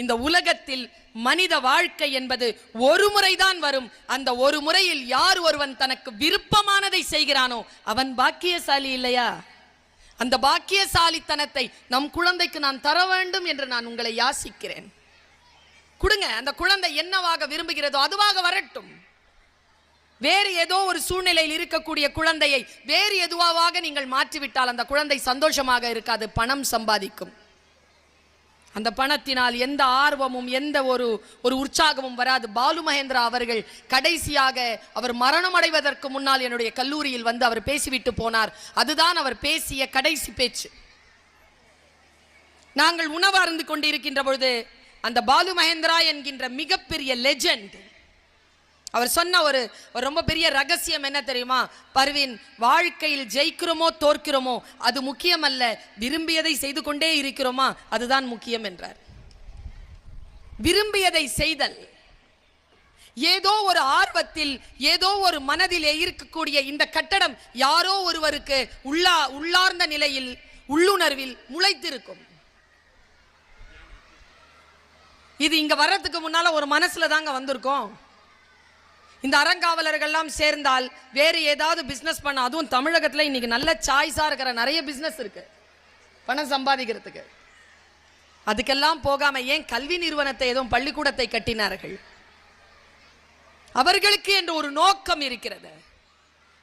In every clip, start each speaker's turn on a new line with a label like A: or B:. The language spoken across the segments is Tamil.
A: இந்த உலகத்தில் மனித வாழ்க்கை என்பது ஒரு முறைதான் வரும். அந்த ஒரு முறையில் யார் ஒருவன் தனக்கு விருப்பமானதை செய்கிறானோ அவன் பாக்கியசாலி இல்லையா? அந்த பாக்கியசாலித்தனத்தை நம் குழந்தைக்கு நான் தர வேண்டும் என்று நான் உங்களை யாசிக்கிறேன். கொடுங்க அந்த குழந்தை என்னவாக விரும்புகிறதோ அதுவாக வரட்டும். வேறு ஏதோ ஒரு சூழ்நிலையில் இருக்கக்கூடிய குழந்தையை வேறு எதுவாக நீங்கள் மாற்றிவிட்டால் அந்த குழந்தை சந்தோஷமாக இருக்காது பணம் சம்பாதிக்கும். அந்த பணத்தினால் எந்த ஆர்வமும் எந்த ஒரு ஒரு உற்சாகமும் வராது. பாலு மகேந்திரா அவர்கள் கடைசியாக அவர் மரணம் அடைவதற்கு முன்னால் என்னுடைய கல்லூரியில் வந்து அவர் பேசிவிட்டு போனார். அதுதான் அவர் பேசிய கடைசி பேச்சு. நாங்கள் உணவு அருந்து கொண்டிருக்கின்ற பொழுது அந்த பாலு மகேந்திரா என்கின்ற மிகப்பெரிய லெஜெண்ட் அவர் சொன்ன ஒரு ரொம்ப பெரிய ரகசியம் என்ன தெரியுமா? பர்வீன் வாழ்க்கையில் ஜெயிக்கிறோமோ தோற்கிறோமோ அது முக்கியம் அல்ல விரும்பியதை செய்து கொண்டே இருக்கிறோமா? அதுதான் முக்கியம் என்றார். விரும்பியதை செய்தல் ஏதோ ஒரு ஆர்வத்தில் ஏதோ ஒரு மனதிலே இருக்கக்கூடிய இந்த கட்டடம் யாரோ ஒருவருக்கு உள்ளா உள்ளார்ந்த நிலையில் உள்ளுணர்வில் முளைத்திருக்கும். இது இங்க வர்றதுக்கு முன்னால ஒரு மனசுல தாங்க வந்திருக்கோம். இந்த அறங்காவலர்கள்லாம் சேர்ந்தால் வேறு ஏதாவது பிஸ்னஸ் பண்ண அதுவும் தமிழகத்துல இன்னைக்கு நல்ல சாய்ஸா இருக்கிற நிறைய பிஸ்னஸ் இருக்கு. பணம் சம்பாதிக்கிறதுக்கு. அதுக்கெல்லாம் போகாம ஏன் கல்வி நிறுவனத்தை எதுவும் பள்ளிக்கூடத்தை கட்டினார்கள்? அவர்களுக்கு என்று ஒரு நோக்கம் இருக்கிறது.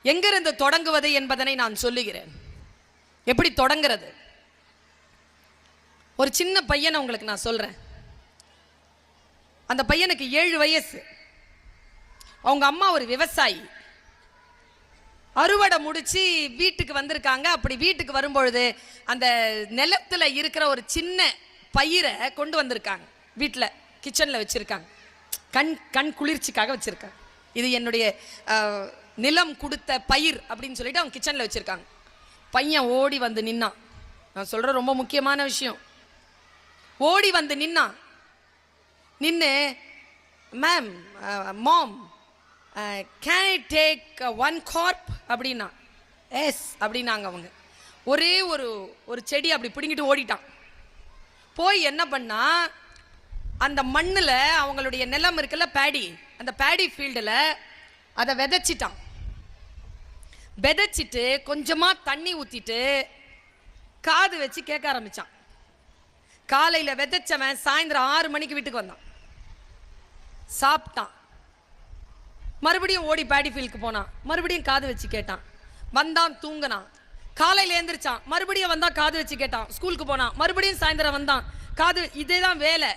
A: எங்கிருந்து தொடங்குவது என்பதனை நான் சொல்லுகிறேன். எப்படி தொடங்குறது? ஒரு சின்ன பையனை உங்களுக்கு நான் சொல்றேன். அந்த பையனுக்கு ஏழு வயசு. அவங்க அம்மா ஒரு விவசாயி. அறுவடை முடிச்சு வீட்டுக்கு வந்திருக்காங்க. அப்படி வீட்டுக்கு வரும்பொழுது அந்த நிலத்துல இருக்கிற ஒரு சின்ன பயிரை கொண்டு வந்திருக்காங்க. வீட்டில் கிச்சனில் வச்சுருக்காங்க. கண் கண் குளிர்ச்சிக்காக வச்சுருக்காங்க. இது என்னுடைய நிலம் கொடுத்த பயிர் அப்படின்னு சொல்லிட்டு அவங்க கிச்சனில் வச்சுருக்காங்க. பையன் ஓடி வந்து நின்னான். நான் சொல்கிற ரொம்ப முக்கியமான விஷயம். ஓடி வந்து நின்னான். நின்று ma'am ma'am can I take one carp அப்படின்னா? எஸ் அப்படின்னாங்க அவங்க. ஒரே ஒரு ஒரு செடி அப்படி பிடுங்கிட்டு ஓடிட்டான். போய் என்ன பண்ணா அந்த மண்ணில் அவங்களுடைய நிலம் இருக்குல்ல பேடி அந்த பேடி ஃபீல்டில் அதை விதைச்சிட்டான். விதைச்சிட்டு கொஞ்சமாக தண்ணி ஊற்றிட்டு காது வச்சு கேட்க ஆரம்பிச்சான். காலையில் விதைச்சவன் சாயந்தரம் ஆறு மணிக்கு வீட்டுக்கு வந்தான். சாப்பிட்டான். மறுபடியும் ஓடி பேடி ஃபீல்டுக்கு போனான். மறுபடியும் காது வச்சு கேட்டான். வந்தான் தூங்கினான். காலையில் எழுந்திரிச்சான். மறுபடியும் வந்தான் காது வச்சு கேட்டான். ஸ்கூலுக்கு போனான். மறுபடியும் சாயந்தரம் வந்தான். காது இதே தான் வேலை.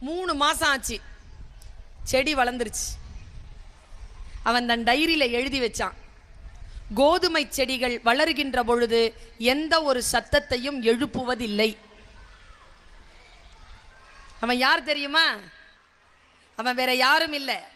A: மூணு மாதம் ஆச்சு. செடி வளர்ந்துருச்சு. அவன் தன் டைரியில் எழுதி வச்சான். கோதுமை செடிகள் வளருகின்ற பொழுது எந்த ஒரு சத்தத்தையும் எழுப்புவதில்லை. அவன் யார் தெரியுமா? அவன் வேற யாரும் இல்லை.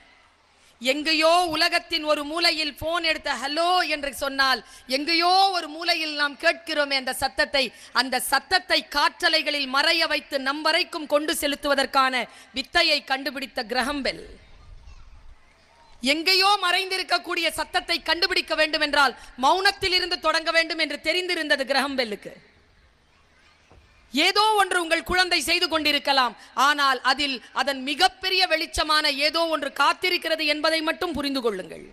A: எங்கேயோ உலகத்தின் ஒரு மூலையில் போன் எடுத்த ஹலோ என்று சொன்னால் எங்கேயோ ஒரு மூலையில் நாம் கேட்கிறோமே அந்த சத்தத்தை அந்த சத்தத்தை காற்றலைகளில் மறைய வைத்து நம் வரைக்கும் கொண்டு செலுத்துவதற்கான வித்தையை கண்டுபிடித்த கிரகம்பெல். எங்கேயோ மறைந்திருக்கக்கூடிய சத்தத்தை கண்டுபிடிக்க வேண்டும் என்றால் மௌனத்தில் இருந்து தொடங்க வேண்டும் என்று தெரிந்திருந்தது கிரகம்பெல்லுக்கு. ஏதோ ஒன்று உங்கள் குழந்தை செய்து கொண்டிருக்கலாம். ஆனால் அதில் அதன் மிகப்பெரிய வெளிச்சமான ஏதோ ஒன்று காத்திருக்கிறது என்பதை மட்டும் புரிந்து கொள்ளுங்கள்.